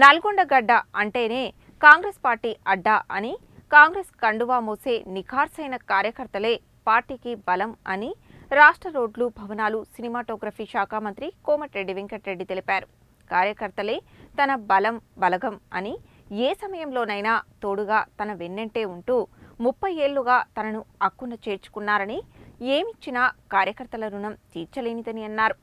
నల్గొండ గడ్డ అంటేనే కాంగ్రెస్ పార్టీ అడ్డా అని కాంగ్రెస్ కండువా మోసే నిఖార్సైన కార్యకర్తలే పార్టీకి బలం అని రాష్ట్ర రోడ్లు భవనాలు సినిమాటోగ్రఫీ శాఖ మంత్రి కోమటిరెడ్డి వెంకటరెడ్డి తెలిపారు. కార్యకర్తలే తన బలం బలగం అని ఏ సమయంలోనైనా తోడుగా తన వెన్నంటే ఉంటూ ముప్పై ఏళ్ళుగా తనను అక్కున చేర్చుకున్నారని ఏమిచ్చినా కార్యకర్తల రుణం తీర్చలేనిదని అన్నారు.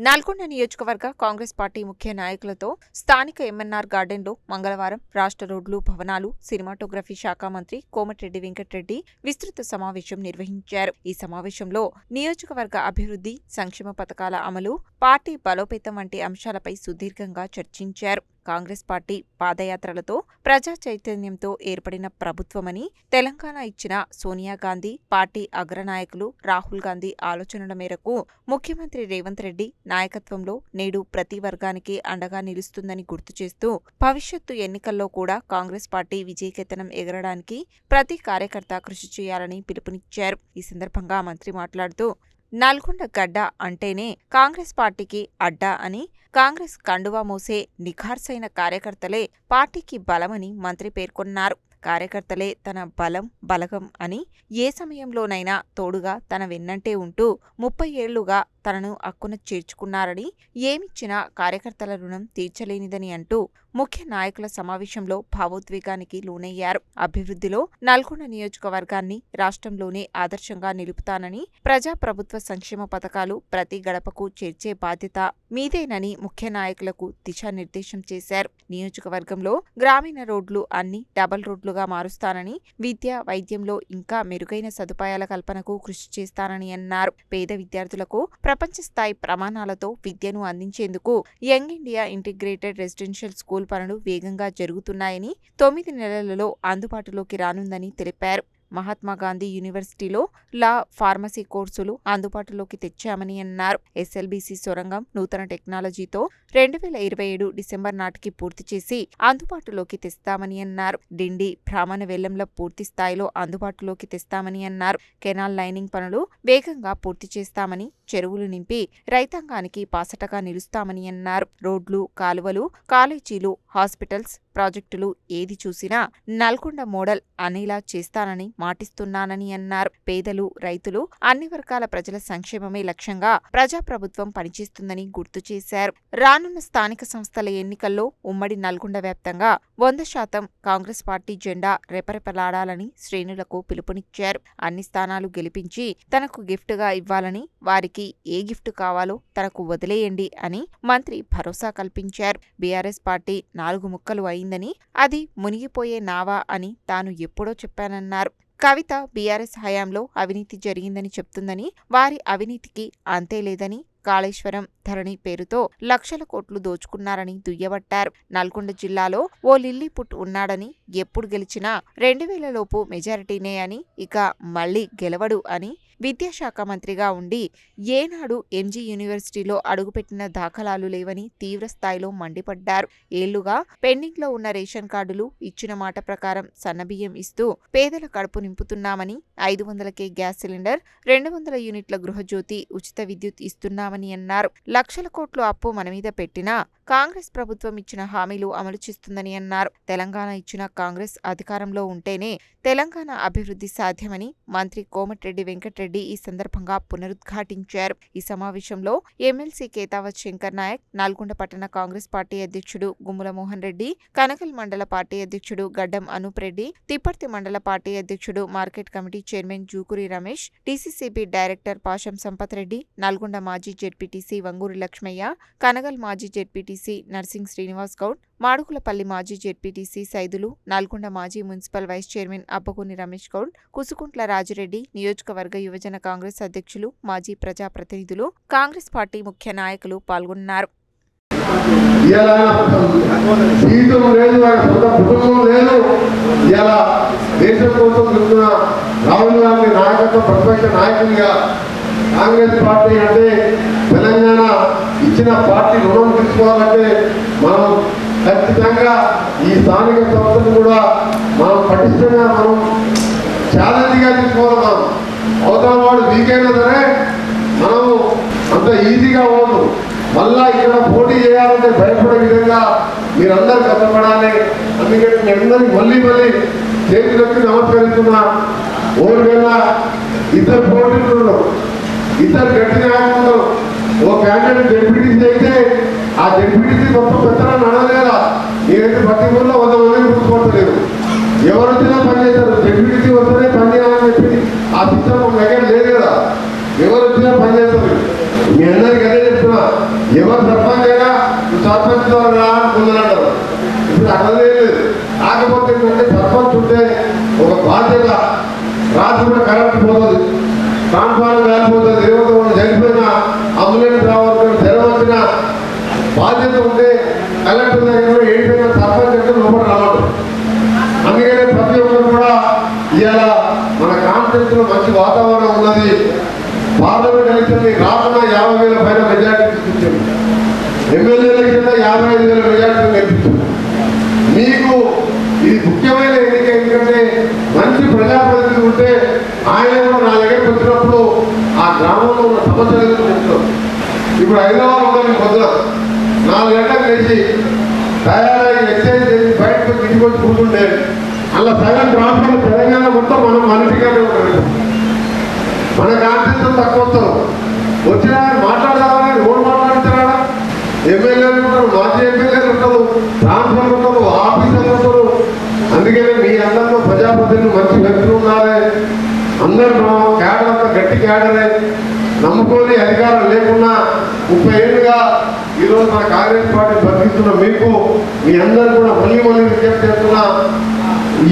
నల్గొండ నియోజకవర్గ కాంగ్రెస్ పార్టీ ముఖ్య నాయకులతో స్థానిక ఎంఎన్ఆర్ గార్డెన్లో మంగళవారం రాష్ట్ర రోడ్లు భవనాలు సినిమాటోగ్రఫీ శాఖ మంత్రి కోమటిరెడ్డి వెంకటరెడ్డి విస్తృత సమావేశం నిర్వహించారు. ఈ సమావేశంలో నియోజకవర్గ అభివృద్ధి సంక్షేమ పథకాల అమలు పార్టీ బలోపేతం వంటి అంశాలపై సుదీర్ఘంగా చర్చించారు. కాంగ్రెస్ పార్టీ పాదయాత్రలతో ప్రజా చైతన్యంతో ఏర్పడిన ప్రభుత్వమని తెలంగాణ ఇచ్చిన సోనియా గాంధీ పార్టీ అగ్రనాయకులు రాహుల్ గాంధీ ఆలోచనల మేరకు ముఖ్యమంత్రి రేవంత్ రెడ్డి నాయకత్వంలో నేడు ప్రతి వర్గానికి అండగా నిలుస్తుందని గుర్తు చేస్తూ భవిష్యత్తు ఎన్నికల్లో కూడా కాంగ్రెస్ పార్టీ విజయకేతనం ఎగరడానికి ప్రతి కార్యకర్త కృషి చేయాలని పిలుపునిచ్చారు. ఈ సందర్భంగా మంత్రి మాట్లాడుతూ నల్గొండ గడ్డ అంటేనే కాంగ్రెస్ పార్టీకి అడ్డా అని కాంగ్రెస్ కండువా మోసే నిఖార్సైన కార్యకర్తలే పార్టీకి బలమని మంత్రి పేర్కొన్నారు. కార్యకర్తలే తన బలం బలగం అని ఏ సమయంలోనైనా తోడుగా తన వెన్నంటే ఉంటూ ముప్పై ఏళ్ళుగా తనను అక్కున చేర్చుకున్నారని ఏమిచ్చినా కార్యకర్తల రుణం తీర్చలేనిదని అంటూ ముఖ్య నాయకుల సమావేశంలో భావోద్వేగానికి లోనయ్యారు. అభివృద్ధిలో నల్గొండ నియోజకవర్గాన్ని రాష్ట్రంలోనే ఆదర్శంగా నిలుపుతానని ప్రజా ప్రభుత్వ సంక్షేమ పథకాలు ప్రతి గడపకు చేర్చే బాధ్యత మీదేనని ముఖ్య నాయకులకు దిశానిర్దేశం చేశారు. నియోజకవర్గంలో గ్రామీణ రోడ్లు అన్ని డబల్ రోడ్లు రోడ్లుగా మారుస్తానని విద్య వైద్యంలో ఇంకా మెరుగైన సదుపాయాల కల్పనకు కృషి చేస్తానని అన్నారు. పేద విద్యార్థులకు ప్రపంచ స్థాయి ప్రమాణాలతో విద్యను అందించేందుకు young India integrated residential school పనులు వేగంగా జరుగుతున్నాయని తొమ్మిది నెలలలో అందుబాటులోకి రానుందని తెలిపారు. మహాత్మాగాంధీ యూనివర్సిటీలో లా ఫార్మసీ కోర్సులు అందుబాటులోకి తెచ్చామని అన్నారు. ఎస్ఎల్బీసీ సొరంగం నూతన టెక్నాలజీతో రెండు వేల ఇరవై ఏడు డిసెంబర్ నాటికి పూర్తి చేసి అందుబాటులోకి తెస్తామని అన్నారు. డిండి భ్రామణ వెల్లంల పూర్తి స్థాయిలో అందుబాటులోకి తెస్తామని అన్నారు. కెనాల్ లైనింగ్ పనులు వేగంగా పూర్తి చేస్తామని చెరువులు నింపి రైతాంగానికి పాసటగా నిలుస్తామని అన్నారు. రోడ్లు కాలువలు కాలేజీలు హాస్పిటల్స్ ప్రాజెక్టులు ఏది చూసినా నల్గొండ మోడల్ అనేలా చేస్తానని మాటిస్తున్నానని అన్నారు. పేదలు రైతులు అన్ని వర్గాల ప్రజల సంక్షేమమే లక్ష్యంగా ప్రజాప్రభుత్వం పనిచేస్తుందని గుర్తు చేశారు. రానున్న స్థానిక సంస్థల ఎన్నికల్లో ఉమ్మడి నల్గొండ వ్యాప్తంగా వంద శాతం కాంగ్రెస్ పార్టీ జెండా రెపరెపలాడాలని శ్రేణులకు పిలుపునిచ్చారు. అన్ని స్థానాలు గెలిపించి తనకు గిఫ్ట్గా ఇవ్వాలని వారికి ఏ గిఫ్ట్ కావాలో తనకు వదిలేయండి అని మంత్రి భరోసా కల్పించారు. బీఆర్ఎస్ పార్టీ నాలుగు ముక్కలు అయిందని అది మునిగిపోయే నావా అని తాను ఎప్పుడో చెప్పానన్నారు. కవిత బీఆర్ఎస్ హయాంలో అవినీతి జరిగిందని చెప్తుందని వారి అవినీతికి అంతే లేదని కాళేశ్వరం ధరణి పేరుతో లక్షల కోట్లు దోచుకున్నారని దుయ్యబట్టారు. నల్గొండ జిల్లాలో ఓ లిల్లీపుట్ ఉన్నాడని ఎప్పుడు గెలిచినా రెండు వేలలోపు మెజారిటీనే అని ఇక మళ్ళీ గెలవడు అని విద్యాశాఖ మంత్రిగా ఉండి ఏనాడు ఎంజీ యూనివర్సిటీలో అడుగుపెట్టిన దాఖలాలు లేవని తీవ్రస్థాయిలో మండిపడ్డారు. ఏళ్ళుగా పెండింగ్లో ఉన్న రేషన్ కార్డులు ఇచ్చిన మాట ప్రకారం సన్నబియ్యం ఇస్తూ పేదల కడుపు నింపుతున్నామని ఐదు వందలకే గ్యాస్ సిలిండర్ రెండు వందల యూనిట్ల గృహజ్యోతి ఉచిత విద్యుత్ ఇస్తున్నామని అన్నారు. లక్షల కోట్లు అప్పు మన మీద పెట్టినా కాంగ్రెస్ ప్రభుత్వం ఇచ్చిన హామీలు అమలు చేస్తుందని అన్నారు. తెలంగాణ ఇచ్చిన కాంగ్రెస్ అధికారంలో ఉంటేనే తెలంగాణ అభివృద్ధి సాధ్యమని మంత్రి కోమటిరెడ్డి వెంకటరెడ్డి ఈ సందర్భంగా పునరుద్ఘాటించారు. ఈ సమావేశంలో ఎమ్మెల్సీ కేతావత్ శంకర్ నాయక్ నల్గొండ పట్టణ కాంగ్రెస్ పార్టీ అధ్యక్షుడు గుమ్ముల మోహన్ రెడ్డి కనకల్ మండల పార్టీ అధ్యక్షుడు గడ్డం అనూప్ రెడ్డి తిప్పర్తి మండల పార్టీ అధ్యక్షుడు market committee chairman Jukuri Ramesh DCCB director Pasham Sampath Reddy Nalgonda మాజీ జెడ్పీటీసీ వంగూరి లక్ష్మయ్య కనగల్ మాజీ జెడ్పీటీసీ నర్సింగ్ శ్రీనివాస్ గౌడ్ మాడుగులపల్లి మాజీ జెడ్పీటీసీ సైదులు నల్గొండ మాజీ municipal vice chairman Abbagoni Ramesh Goud Kusukuntla Rajireddy నియోజకవర్గ యువజన కాంగ్రెస్ అధ్యక్షులు మాజీ ప్రజాప్రతినిధులు కాంగ్రెస్ పార్టీ ముఖ్య నాయకులు పాల్గొన్నారు. దేశం కోసం రాహుల్ గాంధీ ప్రతిపక్ష నాయకునిగా కాంగ్రెస్ పార్టీ అంటే ఇచ్చిన పార్టీ రుణం తీసుకోవాలంటే మనం ఖచ్చితంగా ఈ స్థానిక సంస్థను కూడా మనం పటిష్టంగా మనం ఛాలెంజ్గా తీసుకోవాలి మనం. అవతల వాడు వీకైనా సరే మనము అంత ఈజీగా పోదు మళ్ళా ఇక్కడ పోటీ చేయాలంటే భయపడే విధంగా మీరందరూ కష్టపడాలి అందుకని మీ అందరికి మళ్ళీ మళ్ళీ చేతులెత్తి నమస్కరిస్తున్నా. ఓరికైనా ఇద్దరు పోటీలు ఇద్దరు గట్టి నాయకులు ఓ క్యాండిడేట్ డెప్యూటీసీ అయితే ఆ డెప్యూటీసీ మొత్తం పెద్దలా నడవలేదా? నేనైతే ప్రతి ఊళ్ళో వంద మంది గుర్తుపట్టలేదు. ఎవరు వచ్చినా పని డెప్యూటీసీ వస్తేనే పని చేయాలని చెప్పి ఆ సిస్టమ్ మన దగ్గర లేదు కదా ఎవరు వచ్చినా పని చేస్తారు మీ అందరికి అదే చెప్తున్నా ఎవరు సర్పంచ్ అయినా నువ్వు సర్పంచ్ ద్వారా రా అని కొందరంటారు ఇప్పుడు అట్లా లేదు కాకపోతే ఏంటంటే సర్పంచ్ ఉంటే ఒక బాధ్యత రాత్రి కూడా కరెంట్ పోతుంది ట్రాన్స్ఫార్మర్ కాలిపోతుంది ఏదో ఒకటి చనిపోయినా అంబులెన్స్ రావాలి జ్వరం వచ్చిన బాధ్యత ఉంటే కలెక్టర్ దగ్గర ఏంటైనా సర్పంచ్ అంటే లోపల రావడం అందుకనే ప్రతి ఒక్కరు కూడా ఇవాళ మన కాన్ఫరెన్స్లో మంచి వాతావరణం ఉన్నది. పార్లమెంట్ ఎలక్షన్ రాకుండా యాభై వేల పైన మెజార్టీ తీసుకొచ్చాము ఎమ్మెల్యే ఎలక్షన్ యాభై ఐదు వేల మెజార్టీ గెలిపించారు. మీకు ఇది ముఖ్యమైన ఎన్నిక ఎందుకంటే మంచి ప్రజాప్రతినిధి ఉంటే ఆయన కూడా నా దగ్గరకు వచ్చినప్పుడు ఆ గ్రామంలో ఉన్న సమస్యలు చెప్తారు ఇప్పుడు హైదరాబాద్ ఉందని కొద్దిగా లేచి తయారై ఎక్స్చేంజ్ చేసి బయటకు తీసుకొచ్చి కూర్చుంటే అలా సగం ట్రాన్స్ఫర్ తెలంగాణ మొత్తం మనం మనిషిగానే ఉంటారు మన కాన్సెప్ట్ తక్కువ వస్తారు వచ్చిన మాట్లాడదామని ఎవరు మాట్లాడుతున్నాడా ఎమ్మెల్యేలు ఉంటారు మాజీ ఎమ్మెల్యేలు ఉంటారు ట్రాన్స్ఫర్ ఉంటారు ఆఫీసర్లు ఉంటారు. అందుకనే మీ అందరిలో ప్రజాప్రతినిధులు మంచి వ్యక్తులు ఉన్నారే అందరూ క్యాడర్ అంతా గట్టి క్యాడరే. నమ్ముకొని అధికారం లేకున్నా ముప్పై ఏళ్ళుగా ఈరోజు మన కాంగ్రెస్ పార్టీ బతికిస్తున్న మీకు మీ అందరూ కూడా మళ్ళీ మళ్ళీ విజ్ఞప్తి చేస్తున్నా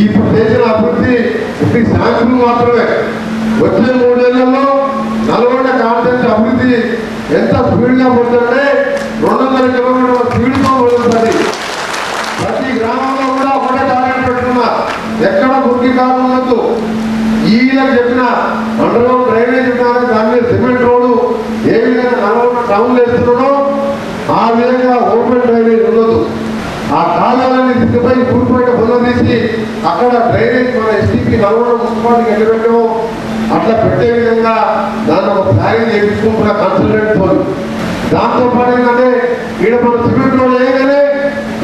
ఇప్పుడు చేసిన అభివృద్ధి ఇప్పుడు శాంపుల్ మాత్రమే. వచ్చే మూడేళ్ళలో నల్గొండ కాంటెంట్ అభివృద్ధి ఎంత స్పీడ్గా పోతుందంటే రెండు వందల కిలోమీటర్ల స్పీడ్తో పోతుంది ప్రతి గ్రామంలో కూడా ఒకటే టార్గెట్ పెట్టుకున్నా. ఎక్కడ మురికి కాలం ఉండదు ఈయన చెప్పిన మండలం డ్రైనేజ్ దాన్ని దాని మీద సిమెంట్ రోడ్డు ఏ విధంగా టౌన్లు ఎత్తున్నాడో ఆ విధంగా ఓపెన్ డ్రైనేజ్ ఉండదు. ఆ కాలాలని దిక్కుపై కూర్చుపెట్ట బుల్ల అక్కడ డ్రైనేజ్ మన ఎస్టీపీ నల్గొండ మున్సిపాలిటీకి ఎట్లా పెట్టామో అట్లా పెట్టే విధంగా దాన్ని ఒక ప్లానింగ్ చేయించుకుంటున్న కన్సల్టెంట్తో దాంతో పాటు ఏంటంటే ఈడ మన సిమెంట్ రోడ్ వేయగానే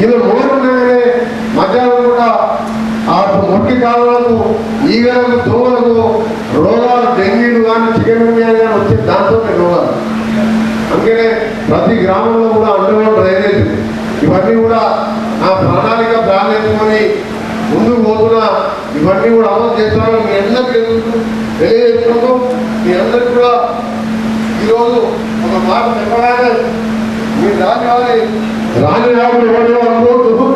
ఇది మోర్ మధ్యాహ్నం కూడా ఆ మొట్టి కాలాలకు ఈగలకు దోమలకు రోగాలు డెంగీలు కానీ చికెన్ కానీ వచ్చే దాంతో రోగాలు అందుకనే ప్రతి గ్రామంలో కూడా అండర్గ్రౌండ్ డ్రైనేజ్. ఇవన్నీ కూడా ఆ ప్రణాళిక ప్లాన్ ముందుకు పోతున్నా. ఇవన్నీ కూడా అమలు చేస్తాను మీ అందరికీ తెలియజేసుకుంటూ మీ అందరికి కూడా ఈరోజు ఒక మాట చెప్పగానే మీరు రాని వారి రాని రాముడు ఎవరు అనుకోవద్దు.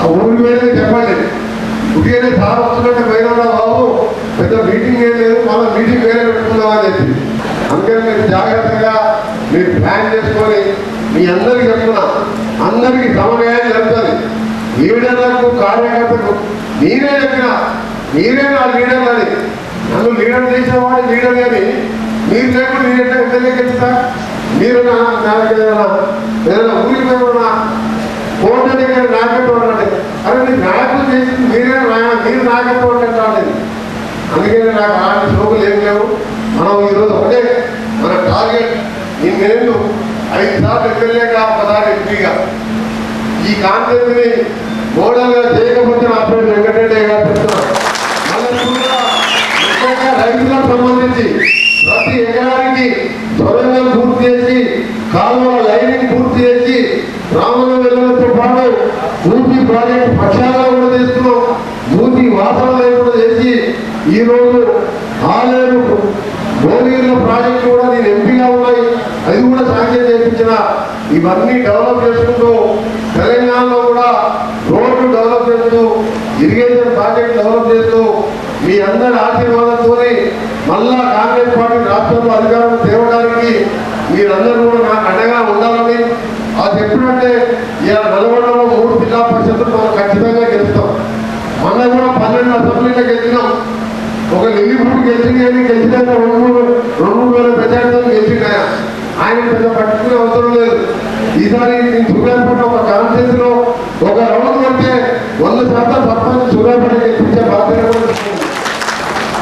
ఆ ఊరికి వెళ్ళి చెప్పండి. ఉడిగానే సార్ వస్తున్నట్టు పోయినా బాబు. పెద్ద మీటింగ్ ఏం లేదు మళ్ళీ మీటింగ్ వేరే పెట్టుకుందామని చెప్పి. అందుకని మీరు జాగ్రత్తగా మీరు ప్లాన్ చేసుకొని మీ అందరికి చెప్తున్నా అందరికీ సమన్వయం జరుగుతుంది. లీడర్లకు కార్యకర్తకు మీరే చెప్పిన మీరే నా లీడర్ అని. నన్ను లీడర్ చేసేవాడు లీడర్ అని మీరు లేకుండా నేను ఎట్లా ఎమ్మెల్యే మీరు నా నా ఏదైనా ఏదైనా ఊరికి పోయినా కోర్టు దగ్గర నాయకత్వం ఉండండి అరే నీకు నాయకులు చేసింది మీరే మీరు నాయకత్వం అంటే అందుకని నాకు అలాంటి షోకులు ఏం లేవు. మనం ఈరోజు ఒకటే ఇన్నేళ్ళు ఐదు సార్లు ఎమ్మెల్యేగా ఒకసారి ఎంపీగా. ఈ కాన్సెప్ట్ని మోడల్గా చేయకపోతే నా పేరు వెంకటరెడ్డి గారు చెప్తున్నారు. రైతులకు సంబంధించి ప్రతి ఎకరానికి సొరంగం పూర్తి చేసి కాలువ లైనింగ్ పూర్తి చేసి రామల వెళ్ళడంతో పాటు మూసి ప్రాజెక్టు పక్షాలుగా కూడా చేస్తున్నాం మూసి వాసనలు కూడా చేసి ఈరోజు ఆలేరు గోలీర్ల ప్రాజెక్టు కూడా నేను ఎంపీగా ఉన్నాయి అది కూడా శాంక్షన్ ఇవన్నీ డెవలప్ చేసుకుంటూ తెలంగాణలో కూడా రోడ్లు డెవలప్ చేస్తూ ఇరిగేషన్ ప్రాజెక్ట్ డెవలప్ చేస్తూ మీ అందరి ఆశీర్వాదంతో మళ్ళా కాంగ్రెస్ పార్టీ రాష్ట్రంలో అధికారం తేవడానికి మీరందరూ కూడా నాకు అండగా ఉండాలని అది చెప్పినట్టే ఇలా నల్గొండలో మూడు జిల్లా పరిషత్తులు మనం ఖచ్చితంగా గెలుస్తాం. మొన్న కూడా పన్నెండు అసెంబ్లీలో గెలిచినాం. ఒక లిల్లీపూడి గెలిచింది కానీ గెలిచినాక రెండు మూడు రెండు మూడు వేల మెజార్టీతో గెలిచింది ఆయన. పెద్ద పట్టుకునే అవసరం లేదు ఈసారి నేను సూర్యాపేట ఒక కాన్ఫరెన్స్లో ఒక రౌండ్ అంటే వంద శాతం సర్పంచ్ సూర్యాపేట గెలిపించే బాధ్యత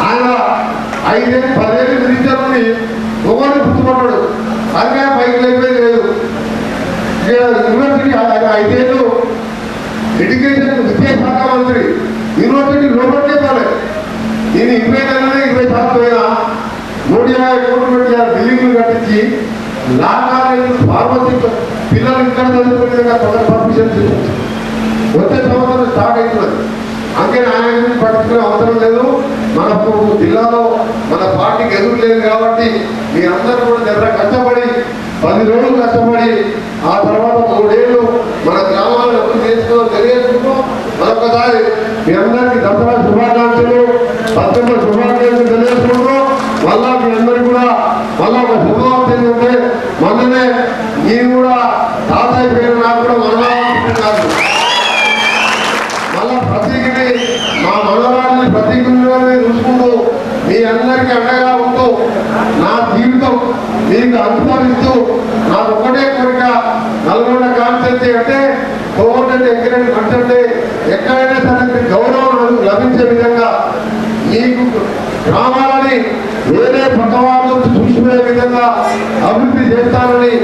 ఆయన ఐదేళ్ళు పదేళ్ళు మినిస్టర్ని ఒకరిని గుర్తుపడ్డాడు అందుకే పైకి లేకపోయి లేదు. యూనివర్సిటీ ఐదేళ్ళు ఎడ్యుకేషన్ విద్యాశాఖ మంత్రి. యూనివర్సిటీ లోపలికే పోలేదు నేను ఇరవై నెలలే ఇరవై శాతం పోయినా నూట యాభై కోట్లు పెట్టి బిల్డింగ్లు కట్టించి లా కాలేజీలు ఫార్మసీ పిల్లలు ఇక్కడ చదువుకునే విధంగా కొందరు పర్మిషన్ తీసుకొచ్చి వచ్చే సంవత్సరం స్టార్ట్ అవుతున్నది. అందుకని ఆయన గురించి పట్టించుకునే అవసరం లేదు. మనకు జిల్లాలో మన పార్టీకి ఎదురు లేదు కాబట్టి మీరందరూ కూడా దగ్గర కష్టపడి పది రోజులు కష్టపడి ఆ తర్వాత మూడేళ్ళు మన గ్రామాలను అభివృద్ధి చేసుకోవడం తెలియజేసుకుంటూ మరొకసారి మీ అందరికీ దసరా శుభాకాంక్షలు పద్దెనిమిది శుభాకాంక్షలు తెలియజేసుకుంటూ మళ్ళా మీ అందరికీ కూడా మళ్ళా ఒక శుభవార్త ఏంటంటే మొన్ననే మీరు కూడా తాతయ్య పేరు నాకు కూడా మనవాళ్ళు మళ్ళా ప్రతీకని మా మనవరాన్ని ప్రతీకని చూసుకుంటూ మీ అందరికీ అండగా ఉంటూ నా జీవితం మీకు అనుసరిస్తూ నాకు ఒకటే కోరిక నల్గొండ కాన్సెన్సీ అంటే కోవర్టెంట్ ఎక్కడైనా అంటే ఎక్కడైనా సరే గౌరవం లభించే విధంగా మీకు గ్రామాలని వేరే పక్కవాళ్ళు చూసుకునే విధంగా అభివృద్ధి చేస్తానని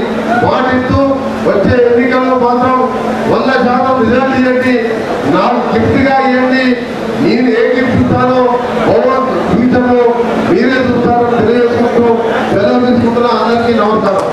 పాటిస్తూ వచ్చే ఎన్నికల్లో మాత్రం వంద శాతం రిజల్ట్ ఇవ్వండి. నాకు గిఫ్ట్గా ఇవ్వండి. నేను సెలవు తీసుకుంటున్న అందరికీ నమస్కారం.